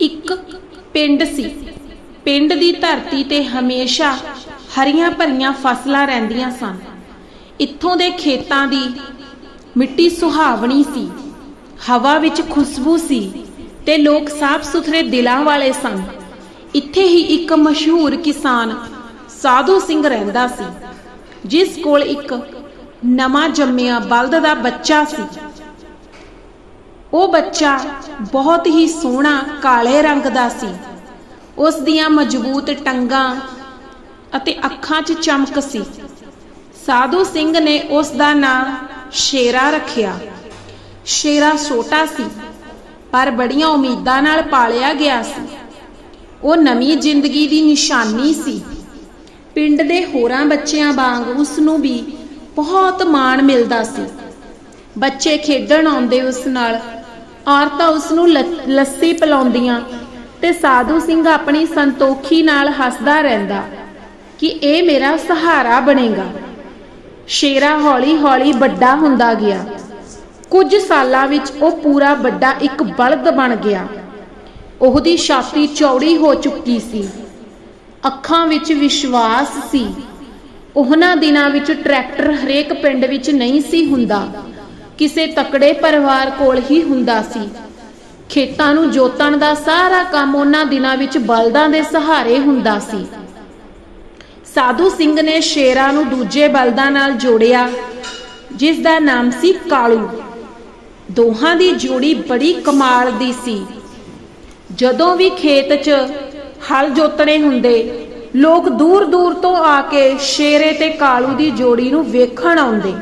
ਇੱਕ ਪਿੰਡ ਸੀ। ਪਿੰਡ ਦੀ ਧਰਤੀ ਤੇ ਹਮੇਸ਼ਾ ਹਰੀਆਂ ਭਰੀਆਂ ਫਸਲਾਂ ਰਹਿੰਦੀਆਂ ਸਨ। ਇੱਥੋਂ ਦੇ ਖੇਤਾਂ ਦੀ ਮਿੱਟੀ ਸੁਹਾਵਣੀ ਸੀ। ਹਵਾ ਵਿੱਚ ਖੁਸ਼ਬੂ ਸੀ ਤੇ ਲੋਕ ਸਾਫ਼ ਸੁਥਰੇ ਦਿਲਾਂ ਵਾਲੇ ਸਨ। ਇੱਥੇ ਹੀ ਇੱਕ ਮਸ਼ਹੂਰ ਕਿਸਾਨ ਸਾਧੂ ਸਿੰਘ ਰਹਿੰਦਾ ਸੀ, ਜਿਸ ਕੋਲ ਇੱਕ ਨਵਾਂ ਜੰਮਿਆ ਬਲਦ ਦਾ ਬੱਚਾ ਸੀ। ਉਹ ਬੱਚਾ ਬਹੁਤ ਹੀ ਸੋਹਣਾ ਕਾਲੇ ਰੰਗ ਦਾ ਸੀ। ਉਸ ਦੀਆਂ ਮਜ਼ਬੂਤ ਟੰਗਾਂ ਅਤੇ ਅੱਖਾਂ 'ਚ ਚਮਕ ਸੀ। ਸਾਧੂ ਸਿੰਘ ਨੇ ਉਸ ਦਾ ਨਾਂ ਸ਼ੇਰਾ ਰੱਖਿਆ। ਸ਼ੇਰਾ ਛੋਟਾ ਸੀ, ਪਰ ਬੜੀਆਂ ਉਮੀਦਾਂ ਨਾਲ ਪਾਲਿਆ ਗਿਆ ਸੀ। ਉਹ ਨਵੀਂ ਜ਼ਿੰਦਗੀ ਦੀ ਨਿਸ਼ਾਨੀ ਸੀ। ਪਿੰਡ ਦੇ ਹੋਰਾਂ ਬੱਚਿਆਂ ਵਾਂਗ ਉਸ ਨੂੰ ਵੀ ਬਹੁਤ ਮਾਣ ਮਿਲਦਾ ਸੀ। ਬੱਚੇ ਖੇਡਣ ਆਉਂਦੇ ਉਸ ਨਾਲ ਔਰਤਾਂ ਉਸ ਨੂੰ ਲੱਸੀ ਪਿਲਾਉਂਦੀਆਂ ਤੇ ਸਾਧੂ ਸਿੰਘ ਆਪਣੀ ਸੰਤੋਖੀ ਨਾਲ ਹੱਸਦਾ ਰਹਿੰਦਾ ਕਿ ਇਹ ਮੇਰਾ ਸਹਾਰਾ ਬਣੇਗਾ। ਸ਼ੇਰਾ ਹੌਲੀ-ਹੌਲੀ ਵੱਡਾ ਹੁੰਦਾ ਗਿਆ। ਕੁਝ ਸਾਲਾਂ ਵਿੱਚ ਉਹ ਪੂਰਾ ਵੱਡਾ ਇੱਕ ਬਲਦ ਬਣ ਗਿਆ। ਉਹਦੀ ਛਾਤੀ ਚੌੜੀ ਹੋ ਚੁੱਕੀ ਸੀ। ਅੱਖਾਂ ਵਿੱਚ ਵਿਸ਼ਵਾਸ ਸੀ। ਉਹਨਾਂ ਦਿਨਾਂ ਵਿੱਚ ਟਰੈਕਟਰ ਹਰੇਕ ਪਿੰਡ ਵਿੱਚ ਨਹੀਂ ਸੀ ਹੁੰਦਾ। ਕਿਸੇ ਤਕੜੇ ਪਰਿਵਾਰ ਕੋਲ ਹੀ ਹੁੰਦਾ ਸੀ। ਖੇਤਾਂ ਨੂੰ ਜੋਤਣ ਦਾ ਸਾਰਾ ਕੰਮ ਉਹਨਾਂ ਦਿਨਾਂ ਵਿੱਚ ਬਲਦਾਂ ਦੇ ਸਹਾਰੇ ਹੁੰਦਾ ਸੀ। ਸਾਧੂ ਸਿੰਘ ਨੇ ਸ਼ੇਰਾਂ ਨੂੰ ਦੂਜੇ ਬਲਦਾਂ ਨਾਲ ਜੋੜਿਆ, ਜਿਸ ਦਾ ਨਾਮ ਸੀ ਕਾਲੂ। ਦੋਹਾਂ ਦੀ ਜੋੜੀ ਬੜੀ ਕਮਾਲ ਦੀ ਸੀ। ਜਦੋਂ ਵੀ ਖੇਤ 'ਚ ਹਲ ਜੋਤਣੇ ਹੁੰਦੇ, ਲੋਕ ਦੂਰ ਦੂਰ ਤੋਂ ਆ ਕੇ ਸ਼ੇਰੇ ਤੇ ਕਾਲੂ ਦੀ ਜੋੜੀ ਨੂੰ ਵੇਖਣ ਆਉਂਦੇ।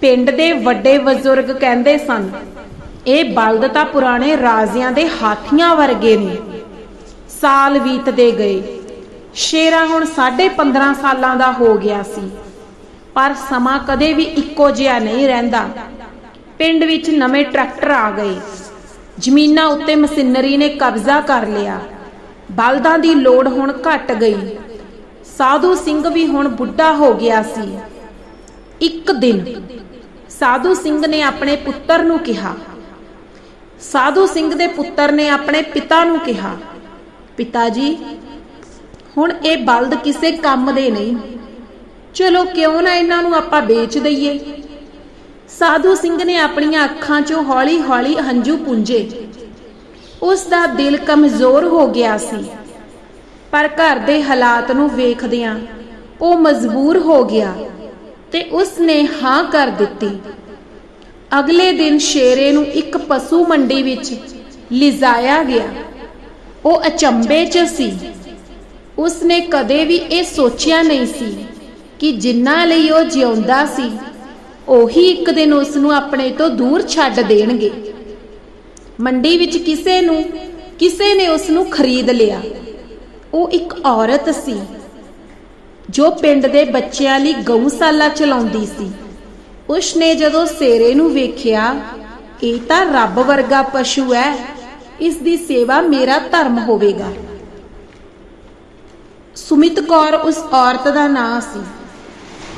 ਪਿੰਡ ਦੇ ਵੱਡੇ ਬਜ਼ੁਰਗ ਕਹਿੰਦੇ ਸਨ, ਇਹ ਬਲਦ ਤਾਂ ਪੁਰਾਣੇ ਰਾਜਿਆਂ ਦੇ ਹਾਥੀਆਂ ਵਰਗੇ ਨੇ। ਸਾਲ ਬੀਤਦੇ ਗਏ। ਸ਼ੇਰਾ ਹੁਣ 15.5 ਸਾਲਾਂ ਦਾ ਹੋ ਗਿਆ ਸੀ। ਪਰ ਸਮਾਂ ਕਦੇ ਵੀ ਇੱਕੋ ਜਿਹਾ ਨਹੀਂ ਰਹਿੰਦਾ। ਪਿੰਡ ਵਿੱਚ ਨਵੇਂ ਟਰੈਕਟਰ ਆ ਗਏ। ਜ਼ਮੀਨਾਂ ਉੱਤੇ ਮਸ਼ੀਨਰੀ ਨੇ ਕਬਜ਼ਾ ਕਰ ਲਿਆ। ਬਲਦਾਂ ਦੀ ਲੋੜ ਹੁਣ ਘਟ ਗਈ। ਸਾਧੂ ਸਿੰਘ ਵੀ ਹੁਣ ਬੁੱਢਾ ਹੋ ਗਿਆ ਸੀ। ਇੱਕ ਦਿਨ ਸਾਧੂ ਸਿੰਘ ਨੇ ਆਪਣੇ ਪੁੱਤਰ ਨੂੰ ਕਿਹਾ। ਸਾਧੂ ਸਿੰਘ ਦੇ ਪੁੱਤਰ ਨੇ ਆਪਣੇ ਪਿਤਾ ਨੂੰ ਕਿਹਾ, ਪਿਤਾ ਜੀ, ਹੁਣ ਇਹ ਬਲਦ ਕਿਸੇ ਕੰਮ ਦੇ ਨਹੀਂ। ਚਲੋ ਕਿਉਂ ਨਾ ਇਹਨਾਂ ਨੂੰ ਆਪਾਂ ਵੇਚ ਦਈਏ? ਸਾਧੂ ਸਿੰਘ ਨੇ ਆਪਣੀਆਂ ਅੱਖਾਂ 'ਚੋਂ ਹੌਲੀ-ਹੌਲੀ ਹੰਝੂ ਪੁੰਝੇ ਉਸ ਦਾ ਦਿਲ ਕਮਜ਼ੋਰ ਹੋ ਗਿਆ ਸੀ। ਪਰ ਘਰ ਦੇ ਹਾਲਾਤ ਨੂੰ ਵੇਖਦਿਆਂ ਉਹ ਮਜਬੂਰ ਹੋ ਗਿਆ। ਤੇ ਉਸ ਨੇ ਹਾਂ ਕਰ ਦਿੱਤੀ। ਅਗਲੇ ਦਿਨ ਸ਼ੇਰੇ ਨੂੰ ਇੱਕ ਪਸ਼ੂ ਮੰਡੀ ਵਿੱਚ ਲਿਜਾਇਆ ਗਿਆ। ਉਹ ਅਚੰਬੇ 'ਚ ਸੀ। ਉਸ ਨੇ ਕਦੇ ਵੀ ਇਹ ਸੋਚਿਆ ਨਹੀਂ ਸੀ ਕਿ ਜਿੰਨਾ ਲਈ ਉਹ ਜਿਉਂਦਾ ਸੀ, ਉਹੀ ਇੱਕ ਦਿਨ ਉਸ ਨੂੰ ਆਪਣੇ ਤੋਂ ਦੂਰ ਛੱਡ ਦੇਣਗੇ। ਮੰਡੀ ਵਿੱਚ ਕਿਸੇ ਨੂੰ, ਕਿਸੇ ਨੇ ਉਸ ਨੂੰ ਖਰੀਦ ਲਿਆ। ਉਹ ਇੱਕ ਔਰਤ ਸੀ। ਜੋ ਪਿੰਡ ਦੇ ਬੱਚਿਆਂ ਲਈ ਗਊਸ਼ਾਲਾ ਚਲਾਉਂਦੀ ਸੀ। ਉਸ ਨੇ ਜਦੋਂ ਸੇਰੇ ਨੂੰ ਵੇਖਿਆ, ਇਹ ਤਾਂ ਰੱਬ ਵਰਗਾ ਪਸ਼ੂ ਹੈ, ਇਸ ਦੀ ਸੇਵਾ ਮੇਰਾ ਧਰਮ ਹੋਵੇਗਾ। ਸੁਮਿਤ ਕੌਰ ਉਸ ਔਰਤ ਦਾ ਨਾਂ ਸੀ।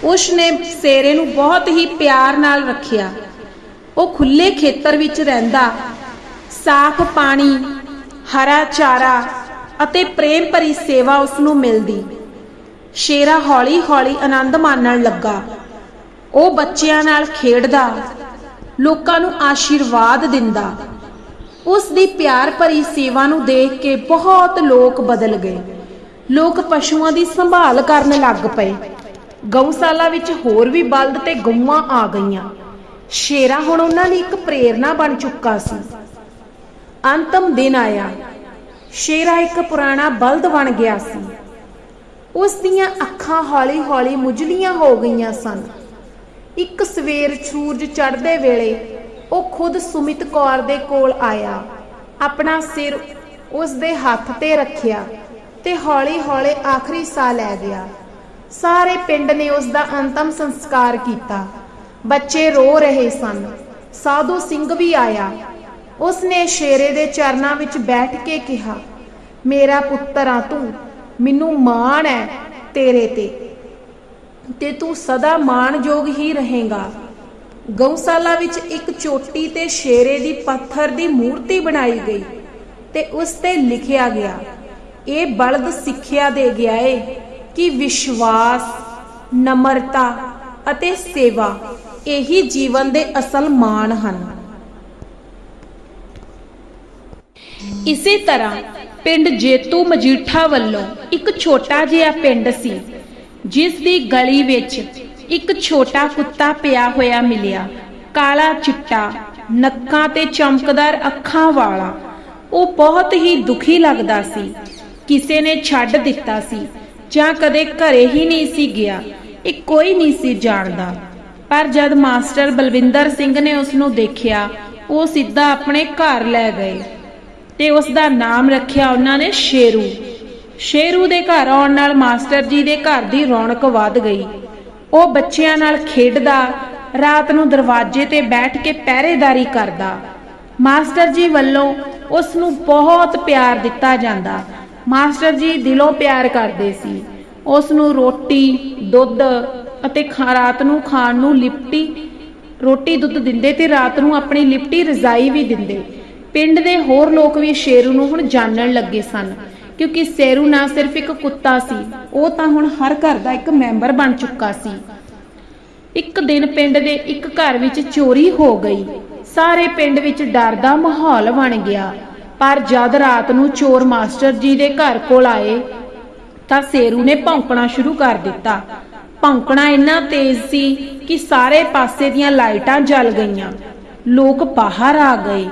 ਉਸ ਨੇ ਸੇਰੇ ਨੂੰ ਬਹੁਤ ਹੀ ਪਿਆਰ ਨਾਲ ਰੱਖਿਆ। ਉਹ ਖੁੱਲੇ ਖੇਤਰ ਵਿੱਚ ਰਹਿੰਦਾ। ਸਾਫ਼ ਪਾਣੀ, ਹਰਾ ਚਾਰਾ ਅਤੇ ਪ੍ਰੇਮ ਭਰੀ ਸੇਵਾ ਉਸ ਨੂੰ ਮਿਲਦੀ। ਸ਼ੇਰਾ ਹੌਲੀ-ਹੌਲੀ ਆਨੰਦ ਮਾਣਨ ਲੱਗਾ। ਉਹ ਬੱਚਿਆਂ ਨਾਲ ਖੇਡਦਾ, ਲੋਕਾਂ ਨੂੰ ਆਸ਼ੀਰਵਾਦ ਦਿੰਦਾ। ਉਸ ਦੀ ਪਿਆਰ ਭਰੀ ਸੇਵਾ ਨੂੰ ਦੇਖ ਕੇ ਬਹੁਤ ਲੋਕ ਬਦਲ ਗਏ। ਲੋਕ ਪਸ਼ੂਆਂ ਦੀ ਸੰਭਾਲ ਕਰਨ ਲੱਗ ਪਏ। ਗਊਸ਼ਾਲਾ ਵਿੱਚ ਹੋਰ ਵੀ ਬਲਦ ਤੇ ਗਊਆਂ ਆ ਗਈਆਂ। ਸ਼ੇਰਾ ਹੁਣ ਉਹਨਾਂ ਲਈ ਇੱਕ ਪ੍ਰੇਰਣਾ ਬਣ ਚੁੱਕਾ ਸੀ। ਅੰਤਮ ਦਿਨ ਆਇਆ। ਸ਼ੇਰਾ ਇੱਕ ਪੁਰਾਣਾ ਬਲਦ ਬਣ ਗਿਆ ਸੀ। ਉਸ ਦੀਆਂ ਅੱਖਾਂ ਹੌਲੀ-ਹੌਲੀ ਮੁਜਲੀਆਂ ਹੋ ਗਈਆਂ ਸਨ। ਇੱਕ ਸਵੇਰ ਸੂਰਜ ਚੜ੍ਹਦੇ ਵੇਲੇ ਉਹ ਖੁਦ ਸੁਮਿਤ ਕੌਰ ਦੇ ਕੋਲ ਆਇਆ। ਆਪਣਾ ਸਿਰ ਉਸ ਦੇ ਹੱਥ ਤੇ ਰੱਖਿਆ ਤੇ ਹੌਲੀ-ਹੌਲੀ ਆਖਰੀ ਸਾਹ ਲੈ ਗਿਆ। ਸਾਰੇ ਪਿੰਡ ਨੇ ਉਸ ਦਾ ਅੰਤਮ ਸੰਸਕਾਰ ਕੀਤਾ। ਬੱਚੇ ਰੋ ਰਹੇ ਸਨ। ਸਾਧੂ ਸਿੰਘ ਵੀ ਆਇਆ। ਉਸ ਨੇ ਸ਼ੇਰੇ ਦੇ ਚਰਨਾਂ ਵਿੱਚ ਬੈਠ ਕੇ ਕਿਹਾ, ਮੇਰਾ ਪੁੱਤਰ ਤੂੰ। ਮੈਨੂੰ ਮਾਣ ਹੈ ਤੇਰੇ ਤੇ। ਤੇ ਤੂੰ ਸਦਾ ਮਾਣਯੋਗ ਹੀ ਰਹੇਗਾ। ਗਊਸ਼ਾਲਾ ਵਿੱਚ ਇੱਕ ਚੋਟੀ ਤੇ ਸ਼ੇਰੇ ਦੀ ਪੱਥਰ ਦੀ ਮੂਰਤੀ ਬਣਾਈ ਗਈ ਤੇ ਉਸ ਤੇ ਲਿਖਿਆ ਗਿਆ, ਇਹ ਬਲਦ ਸਿੱਖਿਆ ਦੇ ਗਿਆ ਏ ਕਿ ਵਿਸ਼ਵਾਸ, ਨਮਰਤਾ ਅਤੇ ਸੇਵਾ ਇਹੀ ਜੀਵਨ ਦੇ ਅਸਲ ਮਾਣ ਹਨ। ਇਸੇ ਤਰ੍ਹਾਂ ਪਿੰਡ ਜੇਤੂ ਮਜੀਠਾ ਵੱਲੋਂ ਇੱਕ ਛੋਟਾ ਜਿਹਾ ਪਿੰਡ ਸੀ, ਜਿਸ ਦੀ ਗਲੀ ਵਿੱਚ ਇੱਕ ਛੋਟਾ ਕੁੱਤਾ ਪਿਆ ਹੋਇਆ ਮਿਲਿਆ। ਕਾਲਾ ਚਿੱਟਾ, ਨੱਕਾਂ ਤੇ ਚਮਕਦਾਰ ਅੱਖਾਂ ਵਾਲਾ, ਉਹ ਬਹੁਤ ਹੀ ਦੁਖੀ ਲੱਗਦਾ ਸੀ। ਕਿਸੇ ਨੇ ਛੱਡ ਦਿੱਤਾ ਸੀ, ਜਾਂ ਕਦੇ ਘਰੇ ਹੀ ਨਹੀਂ ਸੀ ਗਿਆ, ਇਹ ਕੋਈ ਨਹੀਂ ਸੀ ਜਾਣਦਾ। ਪਰ ਜਦ ਮਾਸਟਰ ਬਲਵਿੰਦਰ ਸਿੰਘ ਨੇ ਉਸ ਨੂੰ ਦੇਖਿਆ, ਉਹ ਸਿੱਧਾ ਆਪਣੇ ਘਰ ਲੈ ਗਏ। ਤੇ ਉਸ ਦਾ ਨਾਮ ਰੱਖਿਆ ਉਹਨਾਂ ਨੇ ਸ਼ੇਰੂ। ਸ਼ੇਰੂ ਦੇ ਘਰ ਆਉਣ ਨਾਲ ਮਾਸਟਰ ਜੀ ਦੇ ਘਰ ਦੀ ਰੌਣਕ ਵਧ ਗਈ। ਉਹ ਬੱਚਿਆਂ ਨਾਲ ਖੇਡਦਾ, ਰਾਤ ਨੂੰ ਦਰਵਾਜ਼ੇ ਤੇ ਬੈਠ ਕੇ ਪਹਿਰੇਦਾਰੀ ਕਰਦਾ। ਮਾਸਟਰ ਜੀ ਵੱਲੋਂ ਉਸ ਨੂੰ ਬਹੁਤ ਪਿਆਰ ਦਿੱਤਾ ਜਾਂਦਾ। ਮਾਸਟਰ ਜੀ ਦਿਲੋਂ ਪਿਆਰ ਕਰਦੇ ਸੀ। ਉਸ ਨੂੰ ਰੋਟੀ, ਦੁੱਧ ਅਤੇ ਖਾ, ਰਾਤ ਨੂੰ ਖਾਣ ਨੂੰ ਲਿਪਟੀ, ਰੋਟੀ ਦੁੱਧ ਦਿੰਦੇ ਤੇ ਰਾਤ ਨੂੰ ਆਪਣੀ ਲਿਪਟੀ ਰਜ਼ਾਈ ਵੀ ਦਿੰਦੇ। ਪਿੰਡ ਦੇ ਹੋਰ ਲੋਕ ਵੀ ਸ਼ੇਰੂ ਨੂੰ ਹੁਣ ਜਾਣਨ ਲੱਗੇ ਸਨ, ਕਿਉਂਕਿ ਸ਼ੇਰੂ ਨਾ ਸਿਰਫ ਇੱਕ ਕੁੱਤਾ ਸੀ, ਉਹ ਤਾਂ ਹੁਣ ਹਰ ਘਰ ਦਾ ਇੱਕ ਮੈਂਬਰ ਬਣ ਚੁੱਕਾ ਸੀ। ਇੱਕ ਦਿਨ ਪਿੰਡ ਦੇ ਇੱਕ ਘਰ ਵਿੱਚ ਚੋਰੀ ਹੋ ਗਈ। ਸਾਰੇ ਪਿੰਡ ਵਿੱਚ ਡਰ ਦਾ ਮਾਹੌਲ ਬਣ ਗਿਆ। ਪਰ ਜਦ ਰਾਤ ਨੂੰ ਚੋਰ ਮਾਸਟਰ ਜੀ ਦੇ ਘਰ ਕੋਲ ਆਏ, ਤਾਂ ਸੇਰੂ ਨੇ ਭੌਂਕਣਾ ਸ਼ੁਰੂ ਕਰ ਦਿੱਤਾ। ਭੌਂਕਣਾ ਇੰਨਾ ਤੇਜ਼ ਸੀ ਕਿ ਸਾਰੇ ਪਾਸੇ ਦੀਆਂ ਲਾਈਟਾਂ ਜਲ ਗਈਆਂ। ਲੋਕ ਬਾਹਰ ਆ ਗਏ।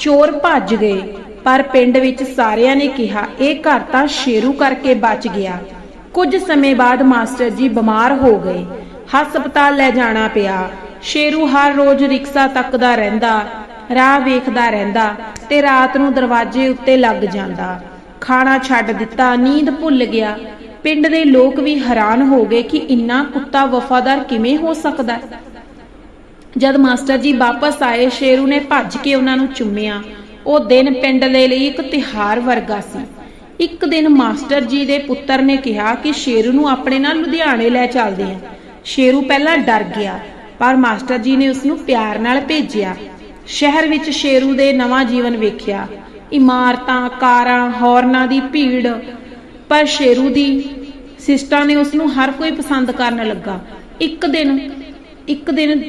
ਚੋਰ ਭੱਜ ਗਏ, ਪਰ ਪਿੰਡ ਵਿੱਚ ਸਾਰਿਆਂ ਨੇ ਕਿਹਾ, ਇਹ ਘਰ ਤਾਂ ਸ਼ੇਰੂ ਕਰਕੇ ਬਚ ਗਿਆ। ਕੁਝ ਸਮੇਂ ਬਾਅਦ ਮਾਸਟਰ ਜੀ ਬਿਮਾਰ ਹੋ ਗਏ। ਹਸਪਤਾਲ ਲੈ ਜਾਣਾ ਪਿਆ। ਸ਼ੇਰੂ ਹਰ ਰੋਜ਼ ਰਿਕਸ਼ਾ ਤੱਕਦਾ ਰਹਿੰਦਾ, ਰਾਹ ਵੇਖਦਾ ਰਹਿੰਦਾ ਤੇ ਰਾਤ ਨੂੰ ਦਰਵਾਜ਼ੇ ਉੱਤੇ ਲੱਗ ਜਾਂਦਾ। ਖਾਣਾ ਛੱਡ ਦਿੱਤਾ, ਨੀਂਦ ਭੁੱਲ ਗਿਆ। ਪਿੰਡ ਦੇ ਲੋਕ ਵੀ ਹੈਰਾਨ ਹੋ ਗਏ ਕਿ ਇੰਨਾ ਕੁੱਤਾ ਵਫਾਦਾਰ ਕਿਵੇਂ ਹੋ ਸਕਦਾ? ਜਦ ਮਾਸਟਰ ਜੀ ਵਾਪਸ ਆਏ, ਸ਼ੇਰੂ ਨੇ ਭੱਜ ਕੇ ਉਹਨਾਂ ਨੂੰ ਚੁੰਮਿਆ। ਉਹ ਦਿਨ ਪਿੰਡ ਦੇ ਲਈ ਇੱਕ ਤਿਹਾਰ ਵਰਗਾ ਸੀ। ਇੱਕ ਦਿਨ ਮਾਸਟਰ ਜੀ ਦੇ ਪੁੱਤਰ ਨੇ ਕਿਹਾ ਕਿ ਸ਼ੇਰੂ ਨੂੰ ਆਪਣੇ ਨਾਲ ਲੁਧਿਆਣੇ ਲੈ ਚੱਲਦੇ ਆ। ਸ਼ੇਰੂ ਪਹਿਲਾਂ ਡਰ ਗਿਆ, ਪਰ ਮਾਸਟਰ ਜੀ ਨੇ ਉਸ ਨੂੰ ਪਿਆਰ ਨਾਲ ਭੇਜਿਆ। ਸ਼ਹਿਰ ਵਿੱਚ ਸ਼ੇਰੂ ਦੇ ਨਵਾਂ ਜੀਵਨ ਵੇਖਿਆ। ਇਮਾਰਤਾਂ, ਕਾਰਾਂ, ਹੌਰਨਾਂ ਦੀ ਭੀੜ, ਪਰ ਸ਼ੇਰੂ ਦੀ ਸਿਸਟਾ ਨੇ ਉਸ ਨੂੰ ਹਰ ਕੋਈ ਪਸੰਦ ਕਰਨ ਲੱਗਾ। ਇੱਕ ਦਿਨ ਇੱਕ ਦਿਨ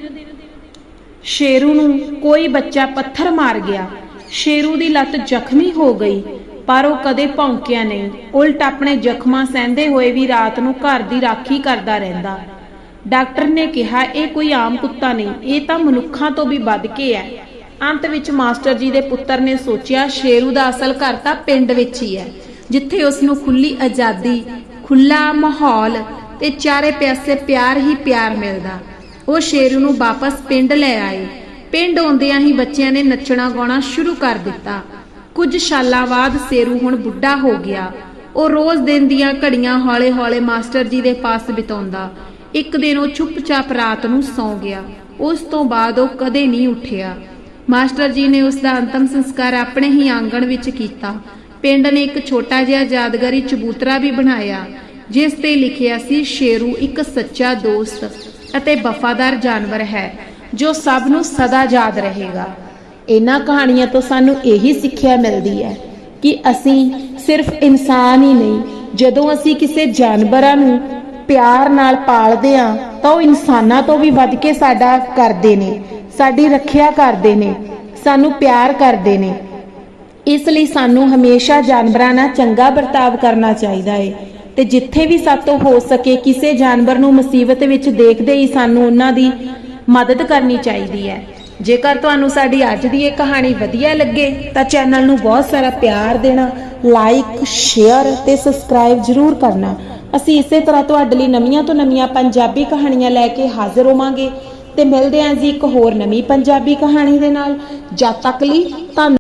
ਸ਼ੇਰੂ ਨੂੰ ਕੋਈ ਬੱਚਾ ਪੱਥਰ ਮਾਰ ਗਿਆ। ਸ਼ੇਰੂ ਦੀ ਲੱਤ ਜ਼ਖਮੀ ਹੋ ਗਈ, ਪਰ ਉਹ ਕਦੇ ਭੌਂਕਿਆ ਨਹੀਂ। ਉਲਟ ਆਪਣੇ ਜ਼ਖਮਾਂ ਸਹਿੰਦੇ ਹੋਏ ਵੀ ਰਾਤ ਨੂੰ ਘਰ ਦੀ ਰਾਖੀ ਕਰਦਾ ਰਹਿੰਦਾ। ਡਾਕਟਰ ਨੇ ਕਿਹਾ, ਇਹ ਕੋਈ ਆਮ ਕੁੱਤਾ ਨਹੀਂ, ਇਹ ਤਾਂ ਮਨੁੱਖਾਂ ਤੋਂ ਵੀ ਵੱਧ ਕੇ ਹੈ। ਅੰਤ ਵਿੱਚ ਮਾਸਟਰ ਜੀ ਦੇ ਪੁੱਤਰ ਨੇ ਸੋਚਿਆ, ਸ਼ੇਰੂ ਦਾ ਅਸਲ ਘਰ ਤਾਂ ਪਿੰਡ ਵਿੱਚ ਹੀ ਹੈ, ਜਿੱਥੇ ਉਸ ਨੂੰ ਖੁੱਲੀ ਆਜ਼ਾਦੀ ਖੁੱਲਾ ਮਾਹੌਲ ਤੇ ਚਾਰੇ ਪਾਸੇ ਪਿਆਰ ਹੀ ਪਿਆਰ ਮਿਲਦਾ। ਉਹ ਸ਼ੇਰੂ ਨੂੰ ਵਾਪਸ ਪਿੰਡ ਲੈ ਆਏ। ਪਿੰਡ ਆਉਂਦਿਆਂ ਹੀ ਬੱਚਿਆਂ ਨੇ ਨੱਚਣਾ ਗਾਉਣਾ ਸ਼ੁਰੂ ਕਰ ਦਿੱਤਾ। ਕੁਝ ਸਾਲਾਂ ਬਾਅਦ ਸ਼ੇਰੂ ਹੁਣ ਬੁੱਢਾ ਹੋ ਗਿਆ। ਉਹ ਰੋਜ਼ ਦਿਨ ਦੀਆਂ ਘੜੀਆਂ ਹੌਲੇ-ਹੌਲੇ ਮਾਸਟਰ ਜੀ ਦੇ ਪਾਸ ਬਿਤਾਉਂਦਾ। ਇੱਕ ਦਿਨ ਉਹ ਚੁੱਪਚਾਪ ਰਾਤ ਨੂੰ ਸੌਂ ਗਿਆ। ਉਸ ਤੋਂ ਬਾਅਦ ਉਹ ਕਦੇ ਨਹੀਂ ਉੱਠਿਆ। ਮਾਸਟਰ ਜੀ ਨੇ ਉਸ ਦਾ ਅੰਤਮ ਸੰਸਕਾਰ ਆਪਣੇ ਹੀ ਆਂਗਣ ਵਿੱਚ ਕੀਤਾ। ਪਿੰਡ ਨੇ ਇੱਕ ਛੋਟਾ ਜਿਹਾ ਯਾਦਗਾਰੀ ਚਬੂਤਰਾ ਵੀ ਬਣਾਇਆ, ਜਿਸ ਤੇ ਲਿਖਿਆ ਸੀ, ਸ਼ੇਰੂ ਇੱਕ ਸੱਚਾ ਦੋਸਤ। ਅਤੇ ਵਫਾਦਾਰ ਜਾਨਵਰ ਹੈ, ਜੋ ਸਭ ਨੂੰ ਸਦਾ ਯਾਦ ਰਹੇਗਾ। ਇਹਨਾਂ ਕਹਾਣੀਆਂ ਤੋਂ ਸਾਨੂੰ ਇਹੀ ਸਿੱਖਿਆ ਮਿਲਦੀ ਹੈ ਕਿ ਅਸੀਂ ਸਿਰਫ ਇਨਸਾਨ ਹੀ ਨਹੀਂ, ਜਦੋਂ ਅਸੀਂ ਕਿਸੇ ਜਾਨਵਰਾਂ ਨੂੰ ਪਿਆਰ ਨਾਲ ਪਾਲਦੇ ਆ ਤਾਂ ਉਹ ਇਨਸਾਨਾਂ ਤੋਂ ਵੀ ਵੱਧ ਕੇ ਸਾਡਾ ਕਰਦੇ ਨੇ, ਸਾਡੀ ਰੱਖਿਆ ਕਰਦੇ ਨੇ, ਸਾਨੂੰ ਪਿਆਰ ਕਰਦੇ ਨੇ। ਇਸ ਲਈ ਸਾਨੂੰ ਹਮੇਸ਼ਾ ਜਾਨਵਰਾਂ ਨਾਲ ਚੰਗਾ ਵਰਤਾਵ ਕਰਨਾ ਚਾਹੀਦਾ ਹੈ। ਤੇ ਜਿੱਥੇ ਵੀ ਸਾਤੋਂ ਹੋ ਸਕੇ ਕਿਸੇ ਜਾਨਵਰ ਨੂੰ ਮੁਸੀਬਤ ਵਿੱਚ ਦੇਖਦੇ ਹੀ ਸਾਨੂੰ ਉਹਨਾਂ ਦੀ ਮਦਦ ਕਰਨੀ ਚਾਹੀਦੀ ਹੈ। ਜੇਕਰ ਤੁਹਾਨੂੰ ਸਾਡੀ ਅੱਜ ਦੀ ਇਹ ਕਹਾਣੀ ਵਧੀਆ ਲੱਗੇ, ਤਾਂ ਚੈਨਲ ਨੂੰ ਬਹੁਤ ਸਾਰਾ ਪਿਆਰ ਦੇਣਾ ਲਾਈਕ ਸ਼ੇਅਰ ਤੇ ਸਬਸਕ੍ਰਾਈਬ ਜ਼ਰੂਰ ਕਰਨਾ। ਅਸੀਂ ਇਸੇ ਤਰ੍ਹਾਂ ਤੁਹਾਡੇ ਲਈ ਨਵੀਆਂ ਤੋਂ ਨਵੀਆਂ ਪੰਜਾਬੀ ਕਹਾਣੀਆਂ ਲੈ ਕੇ ਹਾਜ਼ਰ ਹੋਵਾਂਗੇ। ਤੇ ਮਿਲਦੇ ਹਾਂ ਜੀ ਇੱਕ ਹੋਰ ਨਵੀਂ ਪੰਜਾਬੀ ਕਹਾਣੀ ਦੇ ਨਾਲ। ਜਦ ਤੱਕ ਲਈ ਧੰਨ